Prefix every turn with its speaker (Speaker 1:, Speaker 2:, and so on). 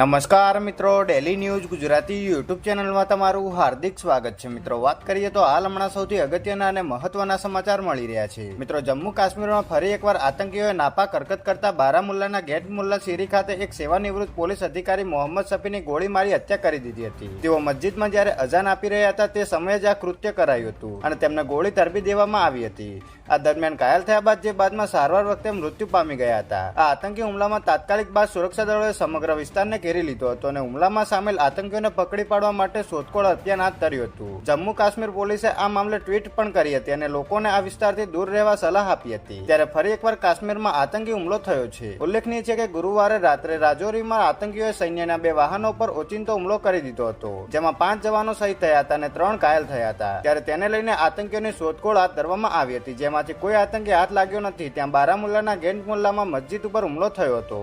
Speaker 1: નમસ્કાર મિત્રો daily news Gujarati YouTube ચેનલમાં તમારું હાર્દિક સ્વાગત છે. મિત્રો, વાત કરીએ તો હાલ હમણાં સૌથી અગત્યના અને મહત્વના સમાચાર મળી રહ્યા છે. મિત્રો, જમ્મુ કાશ્મીરમાં ફરી એકવાર આતંકીઓએ નાપા કરકત કરતા બારામુલ્લાના ગેટ મુલ્લા શેરી ખાતે એક સેવાનિવૃત્ત પોલીસ અધિકારી મોહમ્મદ શફીની ગોળી મારી હત્યા કરી દીધી હતી. તેઓ મસ્જિદમાં જ્યારે અજાન આપી રહ્યા હતા, તે સમયે જ આ કૃત્ય કરાયું હતું અને તેમને ગોળી તરબી દેવામાં આવી હતી. આ દરમિયાન ઘાયલ થયા બાદ જે બાદમાં સારવાર વખતે મૃત્યુ પામી ગયા હતા. આ આતંકી હુમલામાં તાત્કાલિક બાદ સુરક્ષા દળોએ સમગ્ર વિસ્તારને ઘેરી લીધો હતો અને હુમલામાં સામેલ આતંકીઓને પકડી પાડવા માટે શોધખોળ અભિયાન હાથ ધર્યું હતું. જમ્મુ કાશ્મીર પોલીસે આ મામલે ટ્વીટ પણ કરી હતી અને લોકોને આ વિસ્તારથી દૂર રહેવા સલાહ આપી હતી. ત્યારે ફરી એકવાર કાશ્મીરમાં આતંકી હુમલો થયો છે. ઉલ્લેખનીય છે કે ગુરુવારે રાત્રે રાજૌરીમાં આતંકીઓએ સૈન્યના બે વાહનો પર ઓચિંતો હુમલો કરી દીધો હતો, જેમાં પાંચ જવાનો શહીદ થયા હતા અને ત્રણ ઘાયલ થયા હતા. ત્યારે તેને લઈને આતંકીઓની શોધખોળ હાથ ધરવામાં આવી હતી જેમાંથી કોઈ આતંકી હાથ લાગ્યો નથી. ત્યાં બારામુલ્લાના ગેન્ટ મુલ્લામાં મસ્જિદ ઉપર હુમલો થયો હતો.